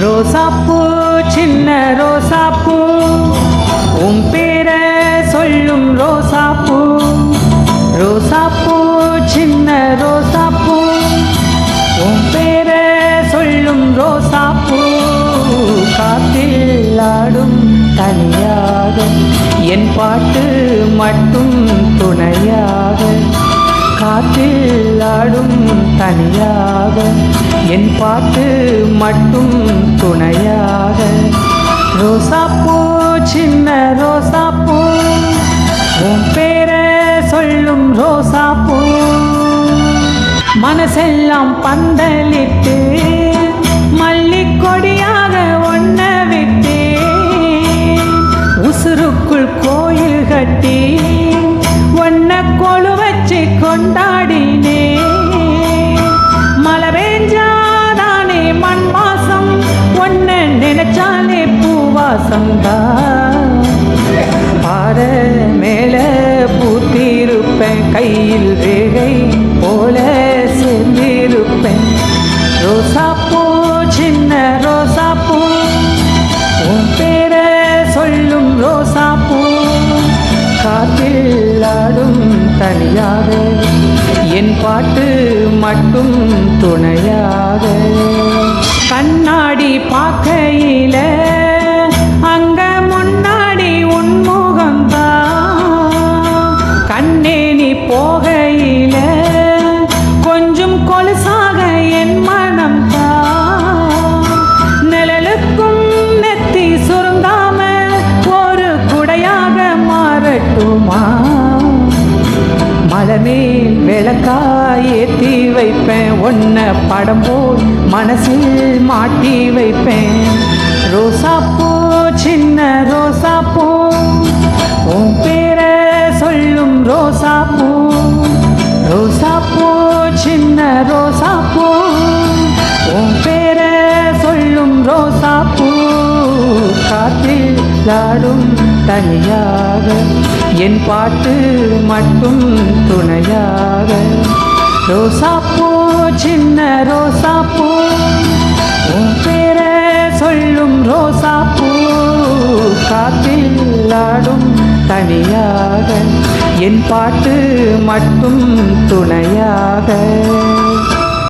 ரோசாப்பூ சின்ன ரோசாப்பூ. உன் பேரை சொல்லும் ரோசாப்பூ. ரோசாப்பூ சின்ன ரோசாப்பூ. உன் பேரை சொல்லும் ரோசாப்பூ. காத்தில் ஆடும் தனியாக என் பாட்டு மட்டும் காற்றில் ஆடும் தனியாக என் பாட்டு மட்டும் துணையாக. ரோசாப்பூ சின்ன ரோசாப்பூ உன் பேரை சொல்லும் ரோசாப்பூ மனசெல்லாம் பந்தலிட்டு மல்லிக்கொடியாக மேல பூத்திருப்பேன். கையில் வேகை போல சேர்ந்திருப்பேன். ரோசாப்பூ சின்ன ரோசாப்பூ உன் பேர சொல்லும் ரோசாப்பூ காற்றில் ஆடும் தனியாக என் பாட்டு மட்டும் துணையாக. கண்ணாடி பார்க்கையிலே கொலுசாக என் மனம் நிழலுக்கும் நெத்தி சுருங்காம ஒரு குடையாக மாறட்டுமா? மலமேல் விளக்காயத்தி வைப்பேன். ஒன்ன படம் போல் மனசில் மாட்டி வைப்பேன். காற்றில் தனியாக என் பாட்டு மட்டும் துணையாக. ரோசாப்பூ சின்ன ரோசாப்பூ உன் பேர சொல்லும் ரோசாப்பூ காத்தில் ஆடும் தனியாக என் பாட்டு மட்டும் துணையாக.